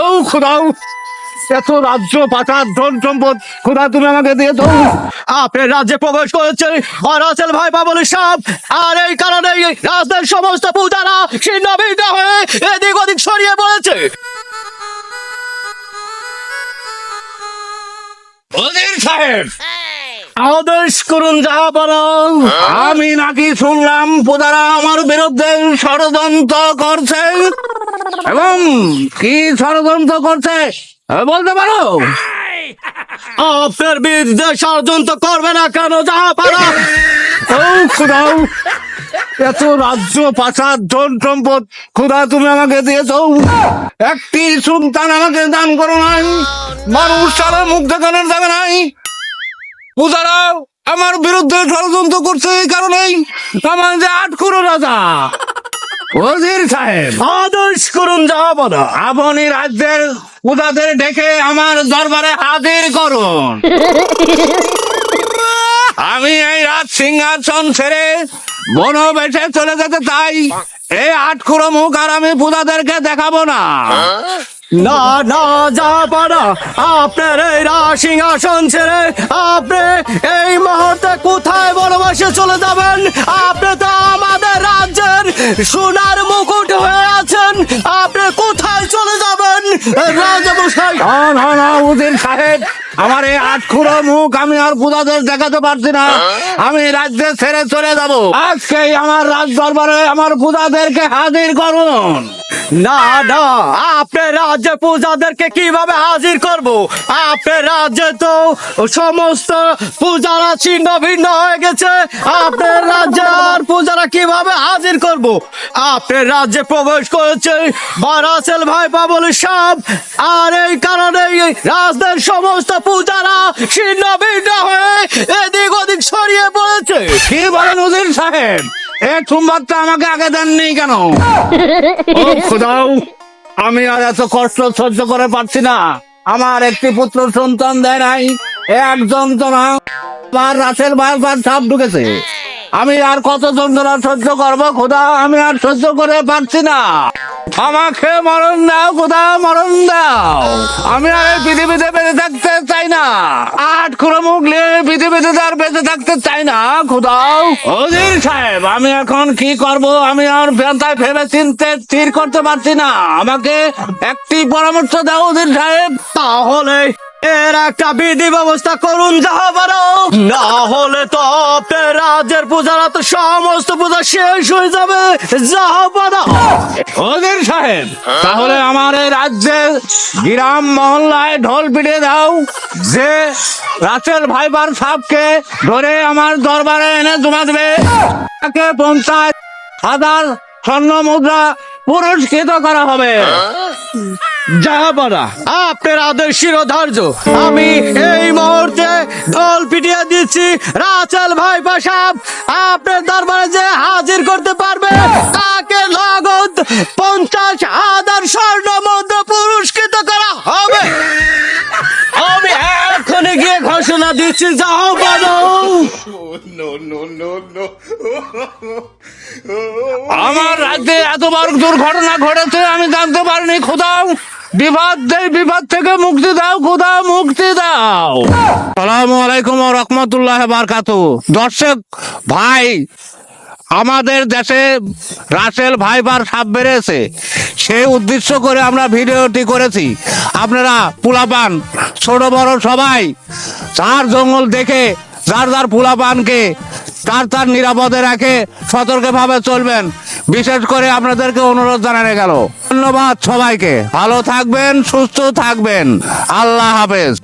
ও খুদাও এত রাজ্য পাচার ধন সম্পদ খুদা তুমি আমাকে দিয়ে দাও। আপনার রাজ্যে প্রবেশ করেছে অরাসেল ভাই বাবলি সাপ আর এই কারণে রাজ্যের সমস্ত পূজারা ছিন্ন ভিন্ন হয়ে এদিক ওদিক ছড়িয়ে পড়েছে। সাহেব আদেশ করুন যাহা বরং আমি নাকি শুনলাম পূজারা আমার বিরুদ্ধে ষড়যন্ত্র করছে। এবং কি ষড়যন্ত্র করছে বলতে পারো? আপনার বিরুদ্ধে ষড়যন্ত্র করবে না কেন যাহা পারো। ও খুদাও এত রাজ্য পাচার ধন সম্পদ খুদা তুমি আমাকে দিয়েছ। একটি সুলতান আমাকে দান করো নাই মানুষ সারা মুখ দেখানোর জায়গা নাই। পূজারা আমার বিরুদ্ধে ষড়যন্ত্র করছে এই কারণেই আমার যে আটকুরো রাজা ওজির সাহেব। আদেশ করুন আপনি রাজ্যের পূজাদের ডেকে আমার দরবারে হাজির করুন। আমি এই রাজ সিংহাসন ছেড়ে বন বেশে চলে যেতে চাই। এই আটকুড়ো মুখ আর আমি পূজাদেরকে দেখাবো না। না না যা পারা আপনার এই সিংহাসন ছেড়ে আপনি এই মুহূর্তে কোথায় বনবাসে চলে যাবেন? আপনি তো আমাদের রাজ্যের সোনার মুকুট রাজামশাই! না না না উদিন সাহেব। আমার এই আটখুড়ো মুখ আমি আর পূজাদের দেখাতে পারছি না। আমি রাজ্যে ছেড়ে চলে যাব। আজকেই আমার রাজ দরবারে আমার পূজাদেরকে হাজির করুন। না না আপনার রাজ্যে পূজাদেরকে কীভাবে হাজির করব? আপনার রাজ্যে তো সমস্ত পূজারা ছিন্ন ভিন্ন হয়ে গেছে। আপনার রাজ্যে আর পূজারা কীভাবে হাজির করব? আপনার রাজ্যে প্রবেশ করেছে বারাসেল ভাই পাবল সাপ আর এই কারণে রাজদের সমস্ত পূজারা ছিন্ন ভিন্ন হয়ে এদিক ওদিক ছড়িয়ে পড়েছে। কি বলেন উজির সাহেব? এই সংবাদটা আমাকে আগে দেননি কেন? ও খোদাও আমি আর এত কষ্ট সহ্য করে পারছি না। আমার একটি পুত্র সন্তান দেয় নাই একজন যন্ত্রণা আমার রাসেল বারবার সাপ ঢুকেছে। আমি আর কত যন্ত্রণা সহ্য করব খোদা? আমি আর সহ্য করে পারছি না। আমাকে মরণ দাও, কোথাও মরণ দাও। আমি আর এই পৃথিবীতে বেঁচে থাকতে চাই না। আট খুঁড়ো মুখ নিয়ে পৃথিবীতে আর বেঁচে থাকতে চাই না খোদাও অজির সাহেব, আমি এখন কি করব? আমি আর ভেন্তায় ভেবে চিনতে স্থির করতে পারছি না। আমাকে একটি পরামর্শ দাও অজির সাহেব। তাহলে এর একটা বিধি ব্যবস্থা করুন যাহা পারো। না হলে তো রাজ্যের পূজারা তো সমস্ত পূজা শেষ হয়ে যাবে। যাহা পারো। ওদের সাহেব, তাহলে আমার এই রাজ্যের গ্রাম মহল্লায় ঢোল পিটিয়ে দাও। যে রাসেল ভাইবার সাপকে ধরে আমার দরবারে এনে জমা দেবে। তাকে পঞ্চাশ হাজার স্বর্ণ মুদ্রা পুরস্কৃত করা হবে। যাহাবারা আপনার আদেশ শিরোধার্য। আমি এই মুহূর্তে ঢোল পিটিয়ে দিচ্ছি রাচেল ভাই সাহেব আপনার দরবারে যে হাজির করতে পারবে, তাকে নগদ পঞ্চাশ হাজার স্বর্ণ। ঘোষণা দিচ্ছি যাও বানো. আমার রাজ্যে এতবার দুর্ঘটনা ঘটেছে আমি জানতে পারিনি খোদাও। বিপদ দেই বিপদ থেকে মুক্তি দাও খোদা মুক্তি দাও। সালামু আলাইকুম রহমতুল্লাহ বারকাত। দর্শক ভাই আমাদের দেশে রাসেল ভাইবার সাপ বেড়েছে। সেই উদ্দেশ্য করে আমরা ভিডিওটি করেছি। আপনারা পুলাপান ছোট বড় সবাই চার জঙ্গল দেখে যার যার পুলাপানকে, তার তার নিরাপদে রাখে সতর্কভাবে চলবেন। বিশেষ করে আপনাদেরকে অনুরোধ জানানো গেল। ধন্যবাদ সবাইকে। ভালো থাকবেন, সুস্থ থাকবেন। আল্লাহ হাফেজ।